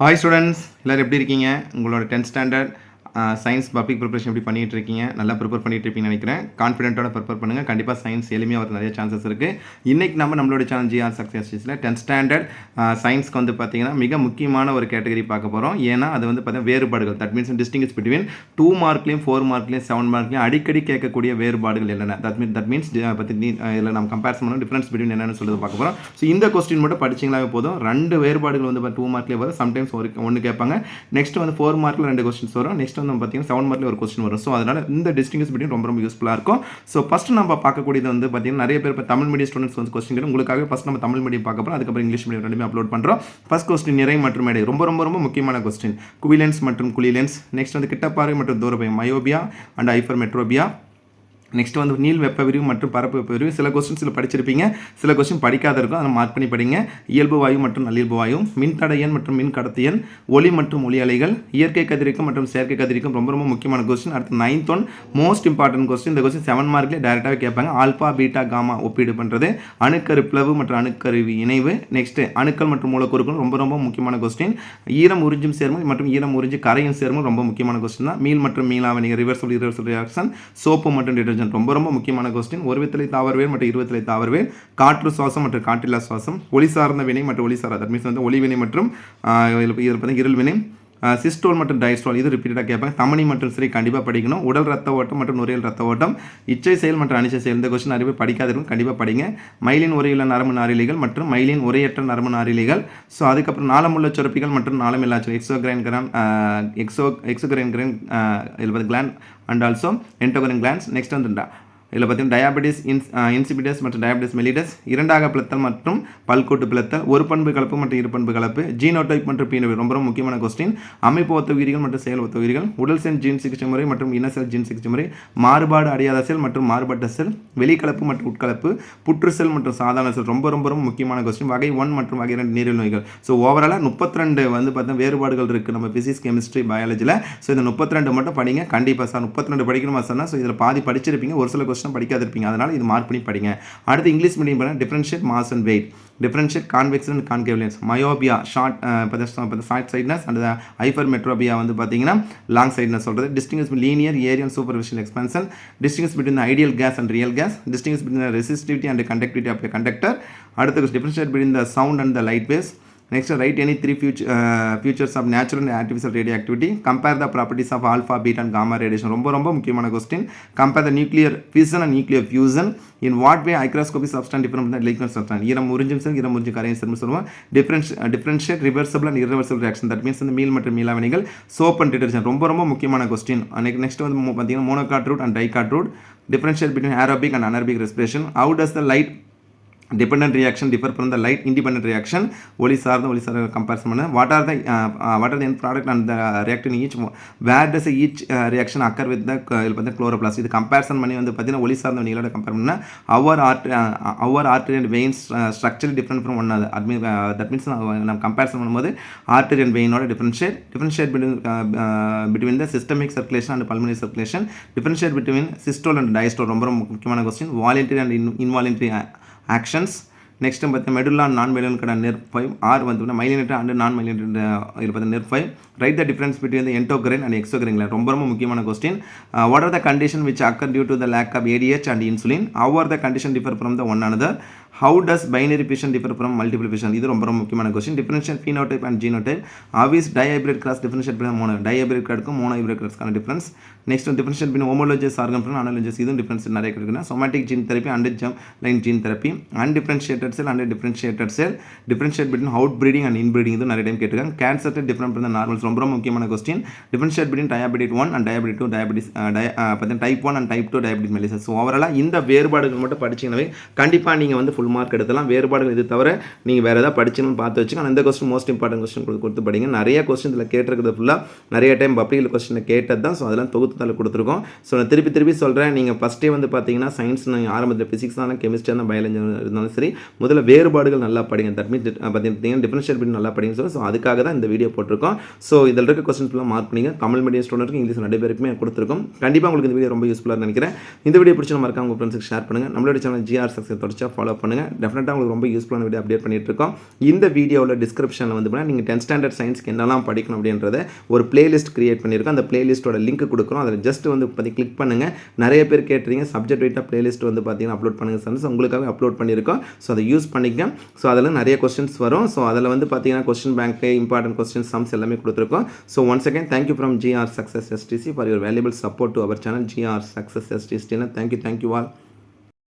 Hi students எல்லோரும் எப்படி இருக்கீங்க? உங்களோட tenth standard science public preparation எப்படி பண்ணிட்டு இருக்கீங்க நல்லா ப்ரிப்பேர் பண்ணிட்டு இருப்பீங்கன்னு நினைக்கிறேன் கான்ஃபிடென்ட்டோட ப்ரிப்பேர் பண்ணுங்கள் கண்டிப்பாக சயின்ஸ் எளிமையாக வர நிறைய சான்சஸ் இருக்குது இன்றைக்கி நம்ம நம்மளோட சேனல் ஜிஆர் சக்ஸஸில் டென்த் ஸ்டாண்டர்ட் சயின்ஸ்க்கு வந்து பார்த்தீங்கன்னா மிக முக்கியமான ஒரு கேட்டகரி பார்க்க போகிறோம் ஏன்னா அது வந்து பார்த்தீங்கன்னா வேறுபாடுகள். That means distinguish between two மார்க்லேயும் four மார்க்லேயும் செவன் மார்க்லேயும் அடிக்கடி கேட்கக்கூடிய வேறுபாடுகள் என்னென்ன? தட் மீன் தட் மீன்ஸ் பற்றி இதில் நம்ம கம்பேரிசன் பண்ணணும். டிஃப்ரென்ஸ் பிட்வீன் என்னென்னு சொல்லி பார்க்க போகிறோம் ஸோ இந்த கொஸ்டின் மட்டும் படிச்சிங்களாவே போதும். ரெண்டு வேறுபாடுகள் வந்து டூ மார்க்லேயே வரும். சம்டைம்ஸ் ஒரு ஒன்று கேட்பாங்க. நெக்ஸ்ட் வந்து ஃபோர் மார்க்கில் ரெண்டு கொஸ்டின்ஸ் வரும். நெக்ஸ்ட் வந்து பார்த்தீங்கன்னா செவன் மார்க்கில் ஒரு கொஸ்டின் வரும். ஸோ அதனால் இந்த டிஸ்டிங்ஸ் பிடிக்கும் ரொம்ப ரொம்ப யூஸ்ஃபுல்லாக இருக்கும். ஸோ ஃபஸ்ட் நம்ம பார்க்கக்கூடியது வந்து பார்த்தீங்கன்னா நிறைய பேர் இப்போ தமிழ் மீடியம் ஸ்டூடெண்ட்ஸ் வந்து கொஸ்டின் உங்களுக்காக ஃபஸ்ட் நம்ம தமிழ் மீடியம் பார்க்க போகிறோம் அதுக்கப்புறம் இங்கிலீஷ் மீடியம் ரெண்டுமே அப்லோட் பண்ணுறோம் ஃபஸ்ட் கொஸ்டின் நிறை மற்றும் எடை. ரொம்ப ரொம்ப ரொம்ப முக்கியமான கொஸ்டின் குவிலென்ஸ் மற்றும் குளிலென்ஸ். நெக்ஸ்ட் வந்து கிட்டப்பாறை மற்றும் தூரபயம். Myopia and hypermetropia next வந்து நீள் வெப்ப விரிவு மற்றும் பரப்பு வெப்ப விரிவு. சில கொஸ்டின் சில படிச்சிருப்பீங்க. சில கொஸ்டின் படிக்காத இருக்கும். அதை மார்க் பண்ணி படிங்க. இயல்பு வாயு மற்றும் நல்லியல்பு வாயு மின் தடையன் மற்றும் மின் கடத்தியன் ஒளி மற்றும் ஒளி அலைகள் இயற்கை கதிரிக்கும் மற்றும் செயற்கை கதிரிக்கும் ரொம்ப ரொம்ப முக்கியமான கொஸ்டின் அடுத்து ninth one most important question இந்த கொஸ்டின் செவன் மார்க்லேயே டேரெக்டாகவே கேட்பாங்க. ஆல்பா பீட்டா காமா ஒப்பீடு பண்ணுறது அணுக்கரு பிளவு மற்றும் அணுக்கருவி இணைவு. நெக்ஸ்ட் அணுக்கள் மற்றும் மூலக்கூறுகள் ரொம்ப ரொம்ப முக்கியமான கொஸ்டின் ஈரம் உறிஞ்சும் சேர்மம் மற்றும் ஈரம் உறிஞ்சி கரையும் சேர்மம் ரொம்ப முக்கியமான கொஸ்டின் தான். மீல் மற்றும் மீளாவணிகள் ரிவர்சல் ரிவர்சல் ரியாக்ஷன் சோப்பு மற்றும் டிடர்ஜென்ட் ரொம்ப ரொம்ப முக்கியமான கொஸ்டின் ஒரு வித்தலை தாவரவேல் மற்றும் இருபத்தலை தாவரவேல் காற்று சுவாசம் மற்றும் காற்றில்லா சுவாசம் ஒளி சார்ந்த வினை மற்றும் ஒளி சாரா. மீன்ஸ் வந்து ஒளி வினை மற்றும் இதில் பார்த்தீங்கன்னா இருள் வினை. சிஸ்டோல் மற்றும் டைஸ்டோல் இது ரிப்பீட்டடாக கேட்பாங்க. தமனி மற்றும் சரி கண்டிப்பாக படிக்கணும். உடல் ரத்த ஓட்டம் மற்றும் நுரையல் ரத்த ஓட்டம் இச்சை செயல் மற்றும் அனிச்சை செயல். இந்த கொஸ்டின் நிறைய பேர் படிக்காதவங்க கண்டிப்பாக படிங்க. மயிலின் உரையுள்ள நரம்பு நாரிலைகள் மற்றும் மயிலின் உரையற்ற நரம்பு நாரிலைகள். ஸோ அதுக்கப்புறம் நாளமுள்ள சுரப்பிகள் மற்றும் நாளமில்லா சுரப்பி exocrine gland exo exocrine gland எழுபது gland and also endocrine glands next வந்து இதில் பார்த்தீங்கன்னா டயாபெட்டிஸ் இன்ஸ் இன்சிபிடஸ் மற்றும் டயாபெட்டிஸ் மெலிடஸ் இரண்டாக பிளத்தல் மற்றும் பல்கூட்டு பிளத்தல் ஒரு பண்பு கலப்பு மற்றும் இரு பண்பு கலப்பு ஜீனோடைப் மற்றும் பீனோடைப் ரொம்ப ரொம்ப முக்கியமான கொஸ்டின் அமைப்பு ஒத்த உயிரிகள் மற்றும் செயல் ஒத்த உயிரிகள் உடல் செல் ஜீன் சிகிச்சை முறை மற்றும் இன செல் ஜீன் சிகிச்சை முறை மாறுபாடு அடையாத செல் மற்றும் மாறுபட்ட செல் வெளிக்கலப்பு மற்றும் உட்கலப்பு புற்று செல் மற்றும் சாதாரண செல். ரொம்ப ரொம்ப ரொம்ப முக்கியமான கொஸ்டின் வகை ஒன் மற்றும் வகை ரெண்டு நீரில் நோய்கள். ஸோ ஓவராலாக முப்பத்தி ரெண்டு வந்து பார்த்தீங்கன்னா வேறுபாடுகள் இருக்குது நம்ம பிசிக்ஸ் கெமிஸ்ட்ரி பயாலஜியில் ஸோ இந்த முப்பத்தி ரெண்டு மட்டும் படிங்க. கண்டிப்பாக சார் முப்பத்தி ரெண்டு படிக்கணுமா சார்? ஸோ இதில் பாதி படிச்சிருப்பீங்க. ஒரு சில கொஸ்டின் படிக்காதிருப்பீங்க. அதனால் இது மார்க் பண்ணி படிங்க. அடுத்து இங்கிலீஷ் மீடியம் பண்ண differentiate mass and weight differentiate convex and concave lens myopia short இப்போ short sightedness and hypermetropia வந்து பார்த்தீங்கன்னா லாங் சைட்னஸ் சொல்கிறது distinguish linear areal superficial expansion distinguish between ideal gas and real gas distinguish between resistivity and conductivity of conductor அடுத்து differentiate between the sound and the light waves Next, write any three future, uh, features of natural and artificial radioactivity. Compare the properties of alpha, beta and gamma radiation. ரொம்ப ரொம்ப முக்கியமான question compare the nuclear fusion and nuclear fusion in what way hygroscopy substance different liquid substance ஈரம் முறிஞ்சும் செல் ஈரம் முறிஞ்சு கரையும் செல் சொல்லுவோம். Difference differentiate reversible and irreversible reaction that means இந்த மீல் மற்றும் மீளாவினைகள் சோப் அண்ட் டிடர்ஜென்ட் ரொம்ப ரொம்ப முக்கியமான கொஸ்டின் நெக்ஸ்ட் வந்து பார்த்தீங்கன்னா monocot root and dicot root differentiate between aerobic and anaerobic respiration how does the light depend reaction differ from the light independent reaction ஒளி சார்ந்த ஒளி சார்ந்த கம்பேரிசன் பண்ண. What are the what are the end product and the react where does each reaction occur with the the இதில் இது comparison பண்ணி வந்து பார்த்தீங்கன்னா ஒளி சார்ந்த வினைகளோட கம்பேர் பண்ணால் how are art how are artery and veins structure different from one அது அட்மி தட் மீன்ஸ் நம்ம கம்பேரிசன் பண்ணும்போது artery and வெயினோட differentiate differentiate between between the systemic circulation and pulmonary circulation differentiate between systole and diastole ரொம்ப ரொம்ப முக்கியமான question voluntary and in involuntary actions next பார்த்தீங்கன்னா medulla நான் மெயிலினுக்கான கடை ஆர் வந்து மைலினேட்டர் அண்ட் நான் மைலினேட்டர் இருப்பது nerve write the difference between the endocrine and exocrine ரொம்ப ரொம்ப முக்கியமான question what are the condition which occur due to the lack of ADH and insulin how are the condition differ from the one another how does binary fission differ from multiple fission இது ரொம்ப ரொம்ப முக்கியமான question differential phenotype and genotype obvious dihybrid cross differential பண்ண mono dihybrid கிராஸ்க்கும் monohybrid கிராஸ்க்கான difference next வந்து differential between homologous organ from analogous இதுவும் difference நிறைய இருக்குன்னா somatic gene therapy and germ line gene therapy and cell and differentiated cell differentiate between outbreeding and inbreeding இது நிறைய time கேட்டிருக்காங்க cancer different from normals ரொம்ப ரொம்ப முக்கியமான question differentiate between diabetic one and diabetic two diabetes பார்த்தீங்கன்னா type one and type two diabetes mellitus so ஓவராலாக இந்த வேறுபாடுகள் மட்டும் படிச்சிங்கனாவே கண்டிப்பாக நீங்கள் வந்து ஃபுல் மார்க் எடுத்தலாம். வேறுபாடுகள் இது தவிர நீங்கள் வேறு ஏதாவது படிச்சுன்னு பார்த்து வச்சுங்க ஆனால் இந்த கொஸ்டின் மோஸ்ட் இம்பார்ட்டன்ட் கொஸ்டின் கொடுத்து கொடுத்து படிங்க. நிறைய கொஸ்டின் இதில் கேட்டிருக்கிறது ஃபுல்லாக நிறைய டைம் பப்ளிக் கொஸ்டினில் கேட்டது தான். ஸோ அதெல்லாம் தொகுத்து தலை கொடுத்துருக்கோம். ஸோ நான் திருப்பி திருப்பி சொல்கிறேன் நீங்கள் ஃபஸ்ட்டே வந்து பார்த்தீங்கன்னா சயின்ஸ் ஆரம்பத்தில் ஃபிசிக்ஸ் தான் கெமிஸ்ட்ரி பயாலஜி இருந்தாலும் சரி முதல்ல வேறுபாடுகள் நல்லா படிங்க. தட் மீன்ஸ் பார்த்தீங்கன்னா டிஃபரன்ஷியல் பண்ணி நல்லா படிங்க சொல்லி ஸோ அதுக்காக தான் இந்த வீடியோ போட்டிருக்கோம். ஸோ இதில் இருக்க கொஸ்டின் ஃபுல்லாக மார்க் பண்ணிங்க. தமிழ் மீடியம் ஸ்டூடெண்ட்டுக்கு இங்கிலீஷ் நிறைய பேருக்குமே கொடுத்துருக்கோம். கண்டிப்பாக உங்களுக்கு இந்த வீடியோ ரொம்ப யூஸ்ஃபுல்லாக நினைக்கிறேன். இந்த வீடியோ பிடிச்சி மறக்காம உங்கள் ஃப்ரெண்ட்ஸுக்கு ஷேர் பண்ணுங்கள் நம்மளோட சேனல் ஜிஆர் சக்ஸஸ் தொடச்சா ஃபாலோ பண்ணுங்கள் பண்ணுங்கள் டெஃபினட்டாக உங்களுக்கு ரொம்ப யூஸ்ஃபுல்லான வீடியோ அப்டேட் பண்ணிட்டு இருக்கோம். இந்த வீடியோவில் டிஸ்கிரிப்ஷனில் வந்து பண்ணால் நீங்கள் டென்த் ஸ்டாண்டர்ட் சயின்ஸ்க்கு என்னெல்லாம் படிக்கணும் அப்படின்றத ஒரு பிளேலிஸ்ட் கிரியேட் பண்ணியிருக்கோம். அந்த பிளேலிஸ்ட்டோட லிங்க் கொடுக்குறோம். அதில் ஜஸ்ட் வந்து பற்றி கிளிக் பண்ணுங்கள் நிறைய பேர் கேட்டுறீங்க சப்ஜெக்ட் வைட்டாக பிளேலிஸ்ட் வந்து பார்த்தீங்கன்னா அப்லோட் பண்ணுங்கள் சார் உங்களுக்காக அப்லோட் பண்ணியிருக்கோம். ஸோ அதை யூஸ் பண்ணிக்க ஸோ அதில் நிறைய கொஸ்டின்ஸ் வரும். ஸோ அதில் வந்து பார்த்தீங்கன்னா கொஸ்டின் பேங்க்கு இம்பார்ட்டன்ட் கொஸ்டின் சம்ஸ் எல்லாமே கொடுத்துருக்கோம். So once again thank you from GR success STC for your valuable support to our channel GR success எஸ்டிசினா thank you thank you all